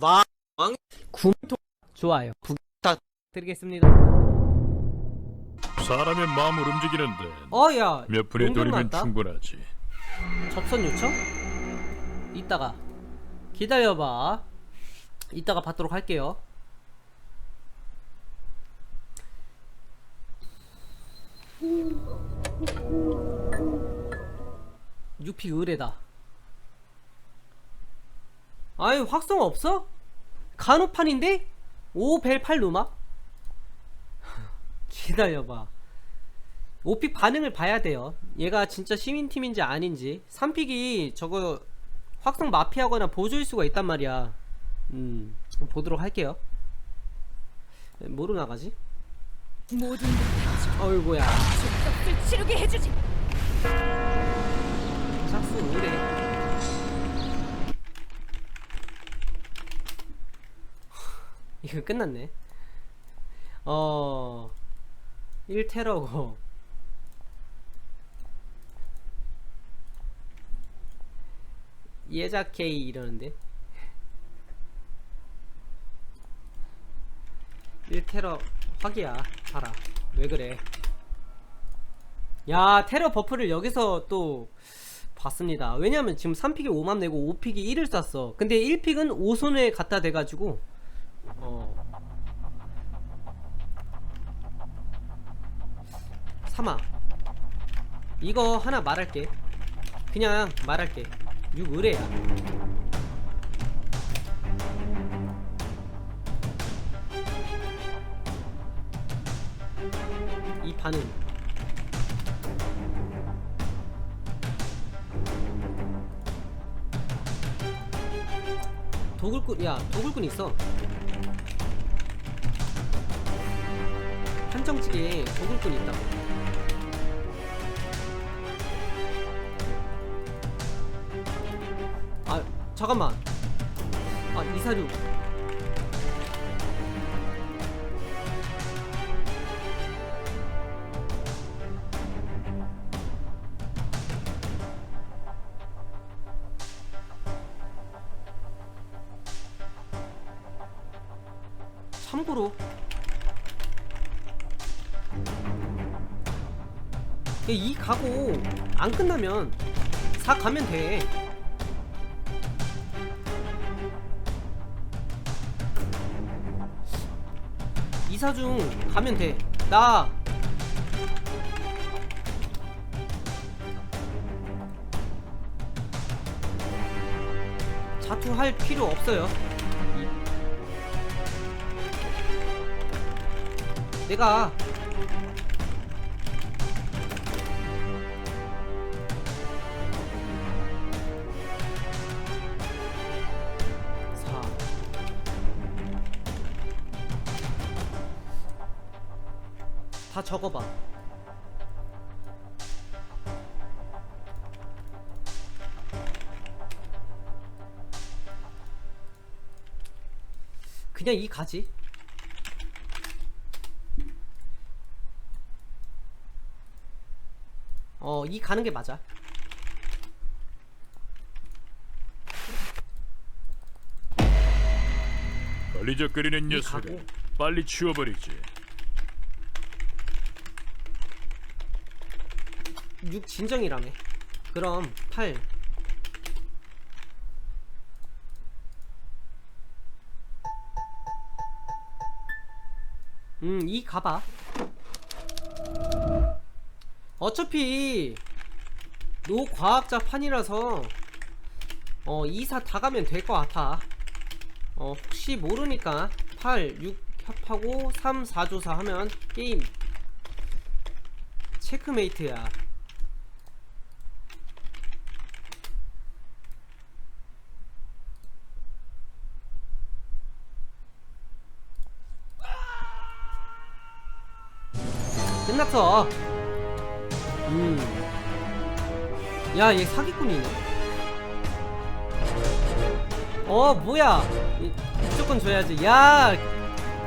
왕 구토 좋아요. 부탁 드리겠습니다. 사람의 마음을 움직이는데 어 야 몇 분의 용돈 돌이면. 충분하지. 접선 요청? 이따가 기다려봐. 이따가 받도록 할게요. 유피 의뢰다. 아유 확성 없어? 간호판인데? 오벨8 루마? 기다려봐. 오픽 반응을 봐야 돼요. 얘가 진짜 시민팀인지 아닌지. 3픽이 저거 확성 마피하거나 보조일 수가 있단 말이야. 음, 보도록 할게요. 뭐로 나가지? 모든 걸 어이구야. 값을 치르게 해주지. 삭스 의뢰. 이거 끝났네. 어, 1테러고. 예자 K 이러는데. 1테러 확이야. 봐라. 왜 그래. 야, 테러 버프를 여기서 또 봤습니다. 왜냐면 지금 3픽이 5만 내고 5픽이 1을 쐈어. 근데 1픽은 5손에 갖다 대가지고 어. 3아 이거 하나 말할게. 그냥 말할게. 6 의뢰야. 이 반응. 도굴꾼 야 도굴꾼 있어 한정지게 도굴꾼 있다고. 아 잠깐만. 아 이사류 이 가고 안 끝나면 4 가면 돼. 이사중 가면 돼나. 자투할 필요 없어요. 내가 적어봐. 그냥 이 가지. 어, 이 가는 게 맞아. 걸리적거리는 이 녀석을 가고. 빨리 치워버리지. 6 진정이라며. 그럼 8. 음, 이 가봐. 어차피 노과학자 판이라서 어 2사 다 가면 될 것 같아. 어 혹시 모르니까 8, 6 협하고 3, 4 조사 하면 게임 체크메이트야. 끝났어. 음. 야, 얘 사기꾼이네. 어, 뭐야. 이- 무조건 줘야지. 야,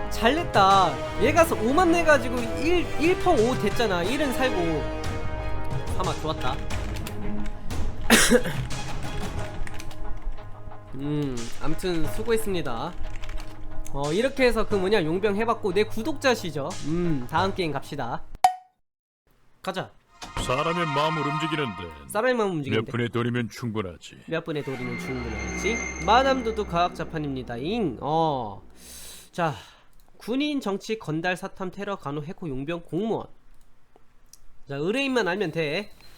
잘 냈다. 얘가 5만 내가지고 1, 1평 5 됐잖아. 1은 살고. 아마 좋았다. 음, 암튼 수고했습니다. 어, 이렇게 해서 그 뭐냐 용병 해봤고 내 구독자시죠? 음, 다음 게임 갑시다. 가자. 사람의 마음을 움직이는데 사람만 몇 움직이는데 분의 돈이면 충분하지. 몇 분의 돌이면 충분하지. 마담도도 과학 자판입니다 잉. 어, 자, 군인, 정치, 건달, 사탐, 테러, 간호, 해코, 용병, 공무원. 자, 의뢰인만 알면 돼.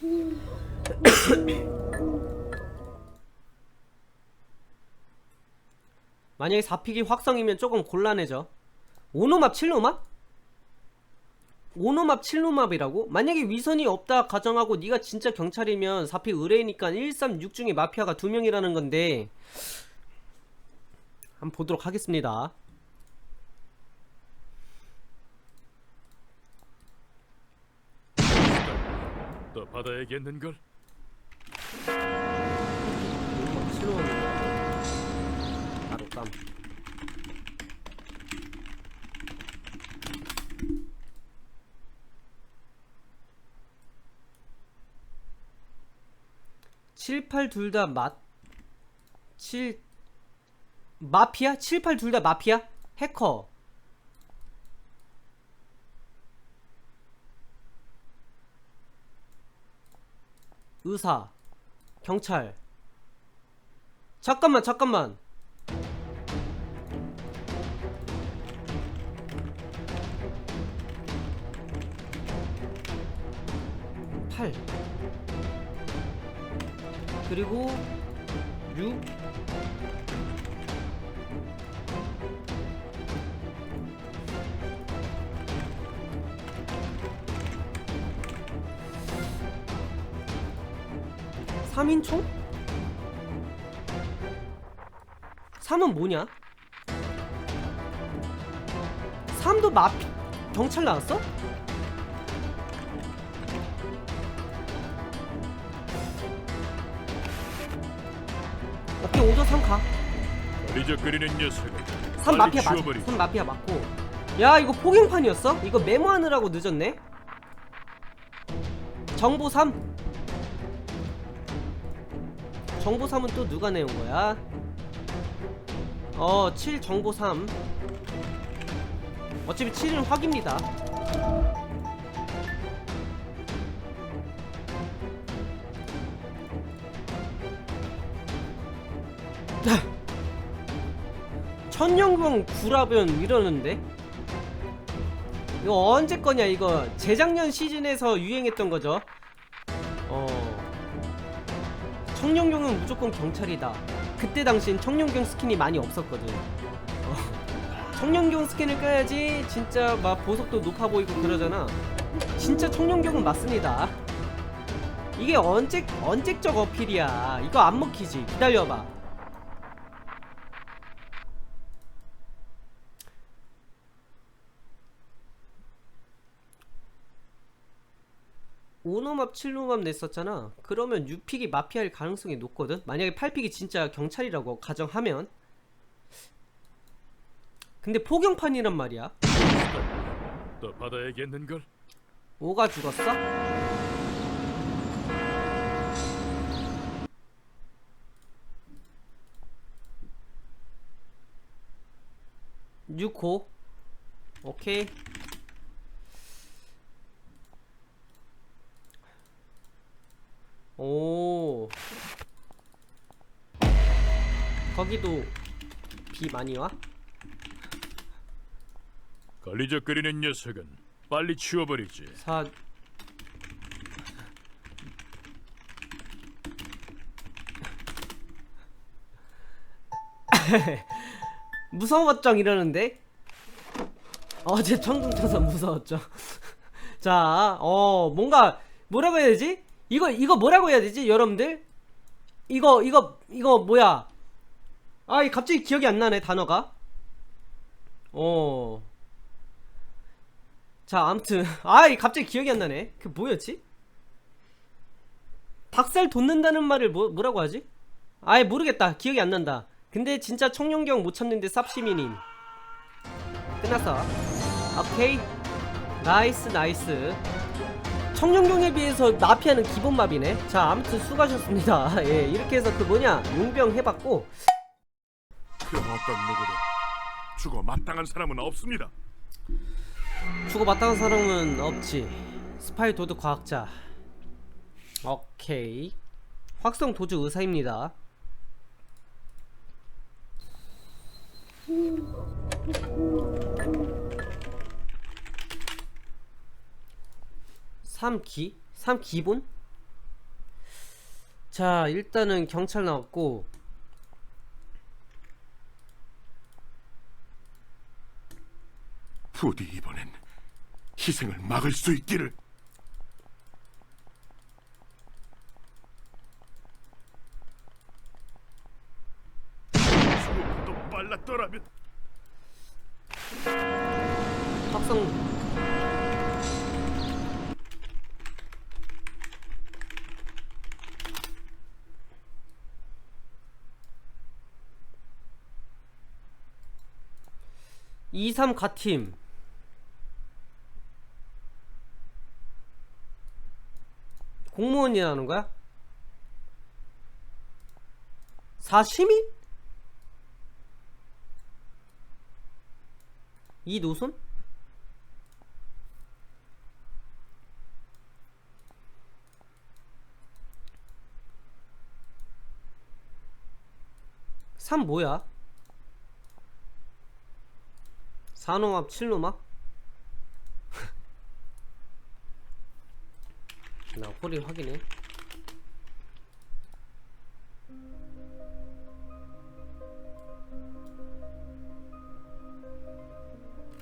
만약에 4픽이 확성이면 조금 곤란해져. 오노맙, 칠노맙? 오노맙, 칠노맙이라고? 만약에 위선이 없다 가정하고 네가 진짜 경찰이면 4픽 의뢰니까 1, 3, 6 중에 마피아가 2명이라는 건데 한번 보도록 하겠습니다. 또 받아야겠는걸? 7, 8 둘 다 마... 7... 마피아? 7, 8 둘 다 마피아? 해커. 의사. 경찰. 잠깐만 잠깐만. 팔. 그리고 6 3인총? 3은 뭐냐? 3도 마피 경찰 나왔어? 3 가. 거리적거리는 녀석을 3 빨리 마피아. 치워버리지. 3 마피아 맞고. 야 이거 포경판이었어? 이거 메모하느라고 늦었네. 정보 3. 정보 3은 또 누가 내온 거야? 어, 7 정보 3. 어차피 7은 확입니다. 천년경 구라변 이러는데? 이거 언제 거냐 이거? 재작년 시즌에서 유행했던 거죠? 어. 청룡경은 무조건 경찰이다. 그때 당신 청룡경 스킨이 많이 없었거든. 어, 청룡경 스킨을 껴야지 진짜 막 보석도 높아 보이고 그러잖아. 진짜 청룡경은 맞습니다. 이게 언제 언제적 어필이야? 이거 안 먹히지? 기다려봐 오노맙 7노맙 냈었잖아. 그러면 6픽이 마피아일 가능성이 높거든? 만약에 8픽이 진짜 경찰이라고 가정하면? 근데 포경판이란 말이야. 또 받아야겠는걸? 5가 죽었어? 육호. 오케이 오. 거기도 비 많이 와? 거리적거리는 녀석은 빨리 치워버리지. 사. 무서웠죠 이러는데? 어제 청둥 쳐서 무서웠죠. 자 어 뭔가 뭐라고 해야 되지 이거 이거 뭐라고 해야 되지 여러분들 이거 이거 이거 뭐야 아 갑자기 기억이 안 나네 단어가 어 자, 아무튼 아이 갑자기 기억이 안 나네. 그 뭐였지? 닭살 돋는다는 말을 뭐 뭐라고 하지? 아이 모르겠다. 기억이 안 난다. 근데 진짜 청룡경 못 참는데 쌉시민인. 끝났어. 오케이. 나이스 나이스. 청룡경에 비해서 마피아는 기본 맵이네. 자, 아무튼 수고하셨습니다. 예, 이렇게 해서 그 뭐냐 용병 해봤고 그 어떤 누구도 죽어 마땅한 사람은 없습니다. 죽어 마땅한 사람은 없지. 스파이 도둑 과학자. 오케이. 확성 도주 의사입니다. 삼기삼기본? 자, 일단은 경찰 나왔고. 부디 이번엔 희생을 막을 수 있기를. 2, 3 같팀 공무원이라는 거야? 사시미? 이노선? 3 뭐야? 산호합 칠노막? 나 꼬리 확인해.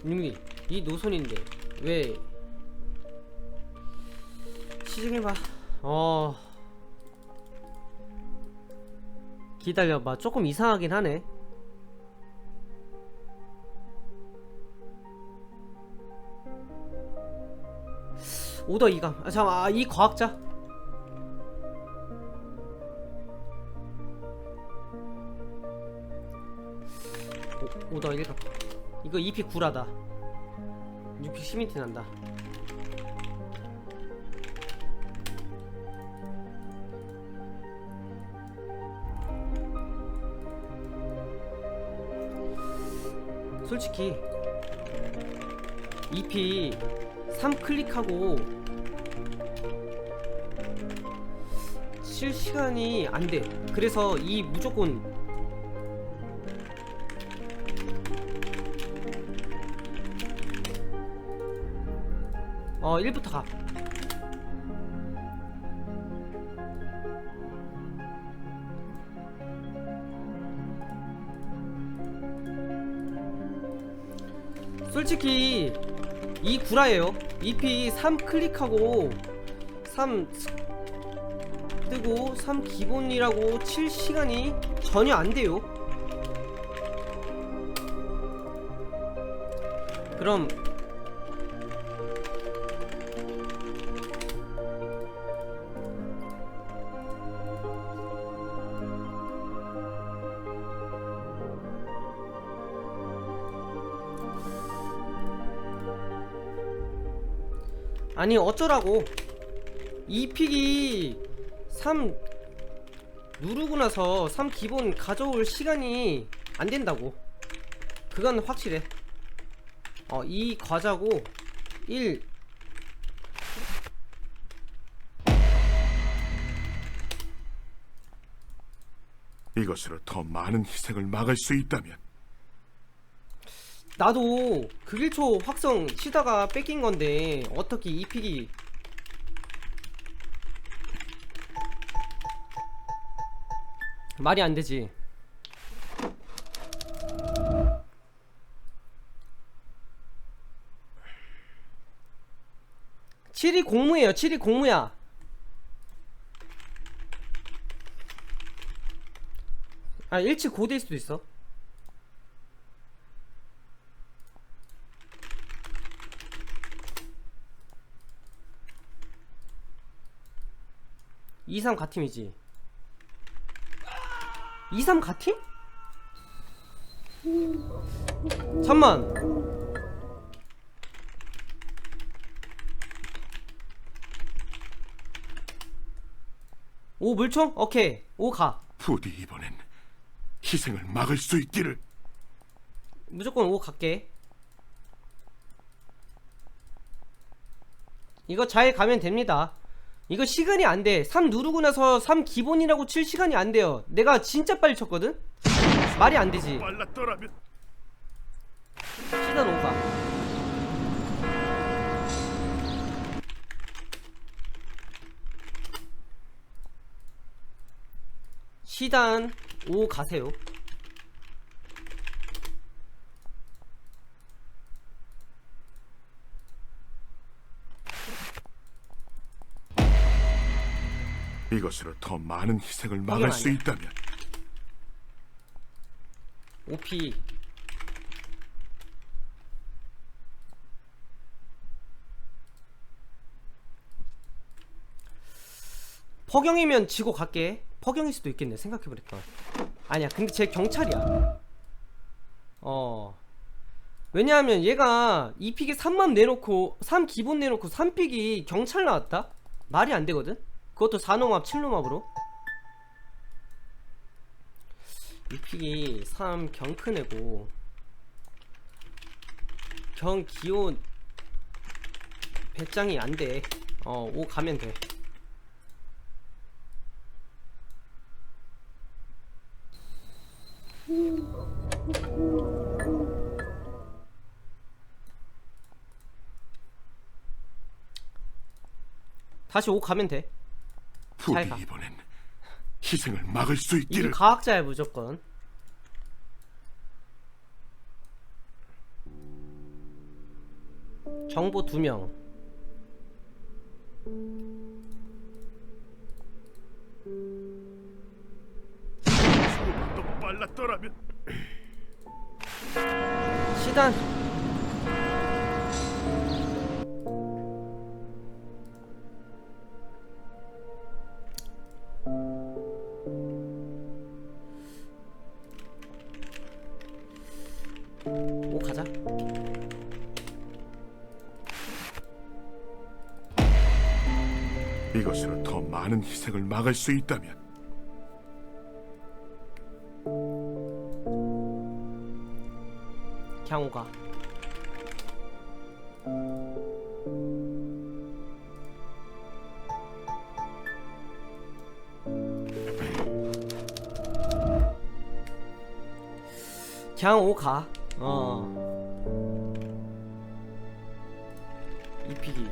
윤기 이 노선인데 왜? 시중해봐. 어. 기다려봐. 조금 이상하긴 하네 오더 이감 아 잠깐 아, 이 과학자? 오, 오더 1감 이거 2피 구라다. 6피 시민티 난다. 솔직히 2P 3 클릭하고 실시간이 안돼. 그래서 이 무조건 어 1부터 가. 솔직히 이 구라예요. EP 3 클릭하고 3 뜨고 3 기본이라고 칠 시간이 전혀 안 돼요. 그럼 아니 어쩌라고? 이 픽이 3 누르고 나서 3 기본 가져올 시간이 안 된다고. 그건 확실해. 어 이 과자고 1 이것으로 더 많은 희생을 막을 수 있다면 나도 극일초 확성 치다가 뺏긴 건데 어떻게 이 픽이 말이 안 되지. 칠이 공무예요. 칠이 공무야. 아, 일치 고대일 수도 있어. 이삼 가팀이지. 이삼 가팀? 잠만. 오 물총? 오케이. 오 가. 부디 이번엔 희생을 막을 수 있기를 무조건 5 갈게 이거 잘 가면 됩니다 이거 시간이 안 돼. 3 누르고 나서 3 기본이라고 칠 시간이 안 돼요. 내가 진짜 빨리 쳤거든? 말이 안 되지. 빨랐더라면. 시단 5가 시단 5 가세요 이것으로 더 많은 희생을 막을 수 아니야. 있다면 OP 퍼경이면 지고 갈게 퍼경일 수도 있겠네 생각해보니까 아니야 근데 쟤 경찰이야 어 왜냐하면 얘가 2픽에 3만 내놓고 3 기본 내놓고 3픽이 경찰 나왔다? 말이 안 되거든? 그것도 4노맙 7노맙으로? 2픽이 3 경크내고. 경 기온 배짱이 안돼. 어 5 가면 돼. 다시 5 가면 돼 부디 잘 가. 이번엔 희생을 막을 수 이게 있기를. 과학자야 무조건. 정보 2명. 조금만 더 빨랐더라면. 시단 희생을 막을 수 있다면. 그냥 오가. 어. 이피기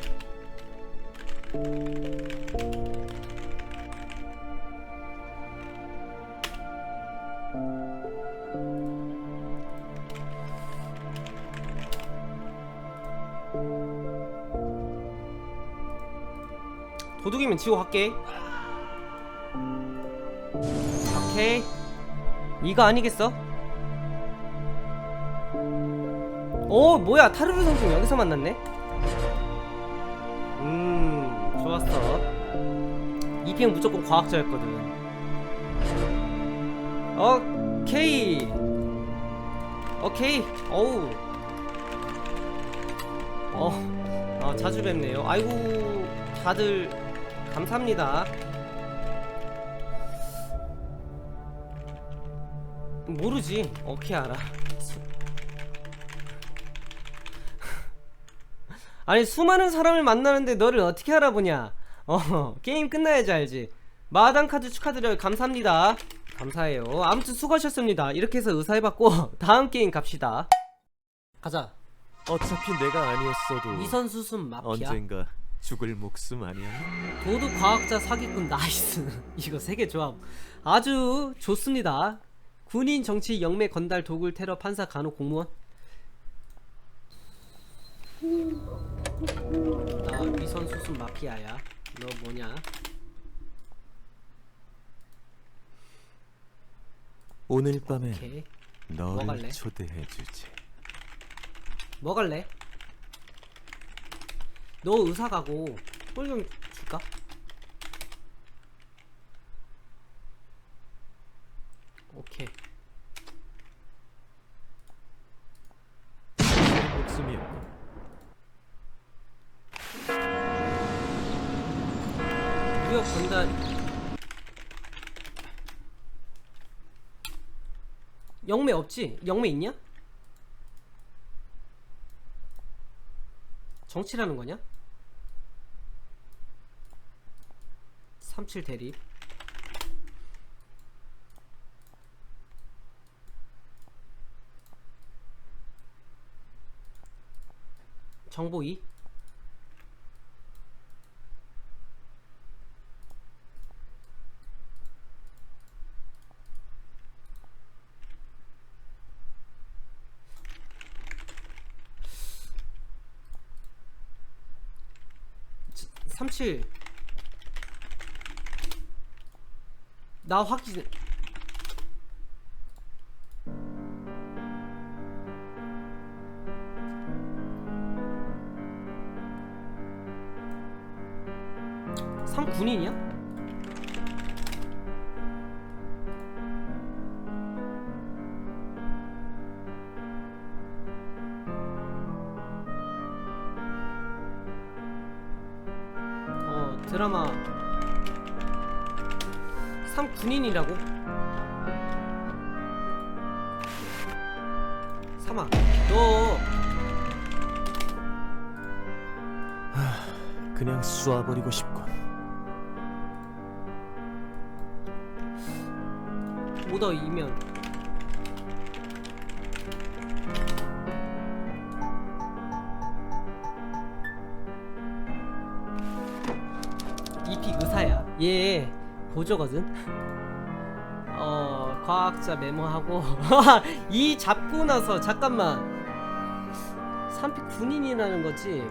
도둑이면 지고 갈게. 오케이. 이거 아니겠어? 오 뭐야. 타르르 선수 여기서 만났네? 음 좋았어. 이핑 무조건 과학자였거든. 오케이. 오케이. 어우. 어, 어 자주 뵙네요. 아이고 다들 감사합니다. 모르지. 오케이 알아? 수- 아니 수많은 사람을 만나는데 너를 어떻게 알아보냐? 어 게임 끝나야지 알지? 마당 카드 축하드려요. 감사합니다. 감사해요. 아무튼 수고하셨습니다. 이렇게 해서 의사해봤고 다음 게임 갑시다. 가자. 어차피 내가 아니었어도 이선수순 마피아. 언젠가 죽을 목숨 아니야? 도둑 과학자 사기꾼 나이스 이거 세계 조합 아주 좋습니다 군인 정치 영매 건달 도굴 테러 판사 간호 공무원 나 위선 수순 마피아야 너 뭐냐 오늘 밤에 오케이? 너를 초대해 주지. 뭐 갈래? 너 의사 가고 홀좀 줄까? 오케이 목숨이야. 무역 건달 영매 없지? 영매 있냐? 정치라는 거냐? 37 대립 정보 2 37 나 확인 너 그냥 쏘아버리고 싶군. 오더 이면. 이픽 의사야. 얘 보조거든. 어 과학자 메모하고 이 잡고 나서 잠깐만 3픽 군인이라는 거지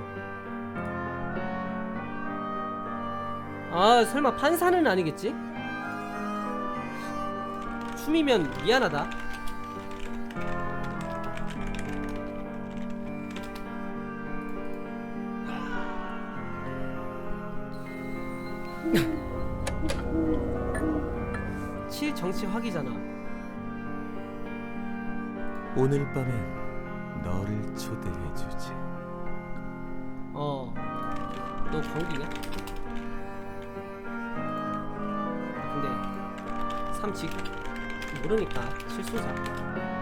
아 설마 판사는 아니겠지? 춤이면 미안하다. 칠 정치 화기잖아. 오늘 밤엔 너를 초대해주지. 어, 너 광기냐? 근데 삼직 모르니까 실수자. 욕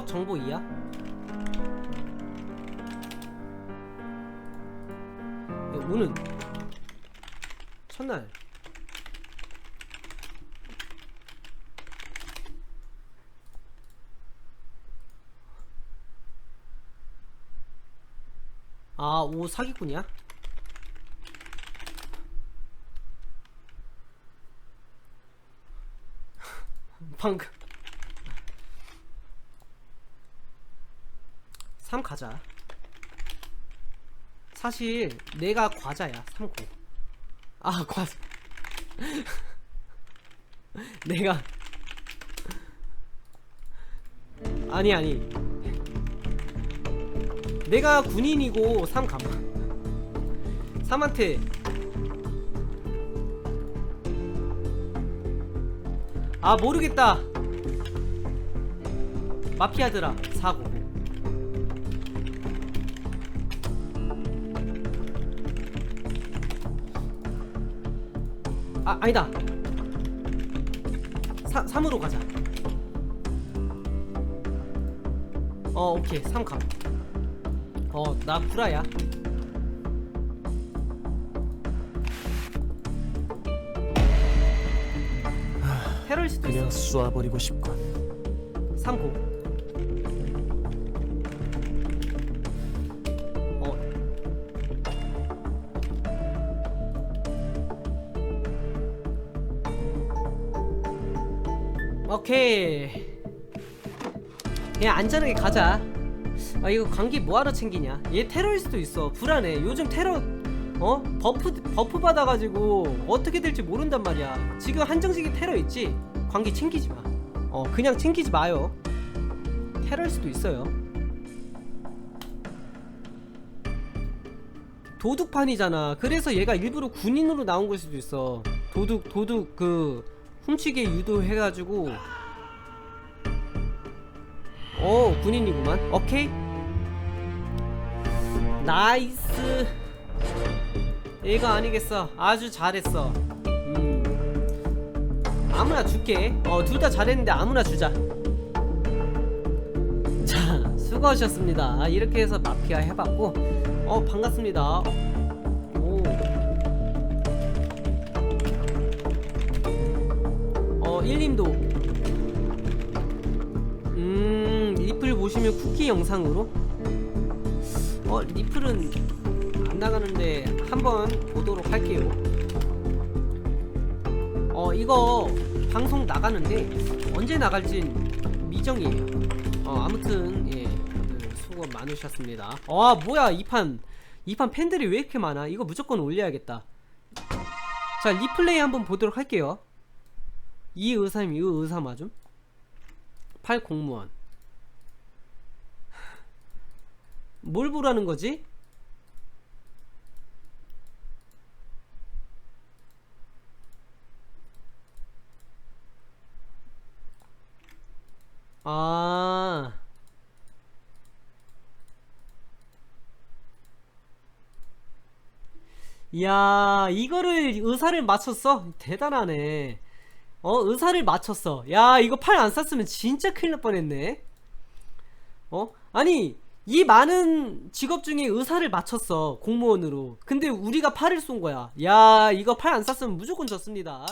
삼노맙 정보 이야? 야, 오는 첫날 아, 오 사기꾼이야? 방금 3 가자. 사실 내가 과자야. 3고. 아, 과자. 내가 아니 아니. 내가 군인이고 3 가마. 3한테 아 모르겠다. 마피아들아 사고. 아 아니다. 3, 3으로 가자. 어 오케이. 3가. 어나 구라야. 테러리스트 그냥 있어. 쏘아버리고 싶군. 3고 오케이. 그냥 안전하게 가자. 아 이거 관계 뭐하러 챙기냐? 얘 테러리스트 있어. 불안해. 요즘 테러 어? 버프 버프 받아가지고 어떻게 될지 모른단 말이야. 지금 한정식이 테러 있지? 관계 챙기지 마어 그냥 챙기지 마요. 테러일 수도 있어요. 도둑판이잖아. 그래서 얘가 일부러 군인으로 나온 걸 수도 있어. 도둑 도둑 그 훔치게 유도해가지고 어 군인이구만. 오케이. 나이스. 얘가 아니겠어. 아주 잘했어. 음. 아무나 줄게. 어 둘 다 잘했는데 아무나 주자. 자 수고하셨습니다. 이렇게 해서 마피아 해봤고 어 반갑습니다. 오. 어 1님도 보시면 쿠키 영상으로 어 리플은 안 나가는데 한번 보도록 할게요. 어 이거 방송 나가는데 언제 나갈진 미정이에요. 어 아무튼 예 다들 수고 많으셨습니다. 아 뭐야 이판 이 판 팬들이 왜 이렇게 많아? 이거 무조건 올려야겠다. 자 리플레이 한번 보도록 할게요. 이 의사님 이 의사 맞음? 8 공무원. 뭘 보라는 거지? 아. 야, 이거를 의사를 맞췄어? 대단하네. 어, 의사를 맞췄어. 야, 이거 팔안 쐈으면 진짜 큰일 날 뻔했네. 어? 아니, 이 많은 직업 중에 의사를 맞췄어. 공무원으로. 근데 우리가 팔을 쏜 거야. 야, 이거 팔 안 쐈으면 무조건 졌습니다.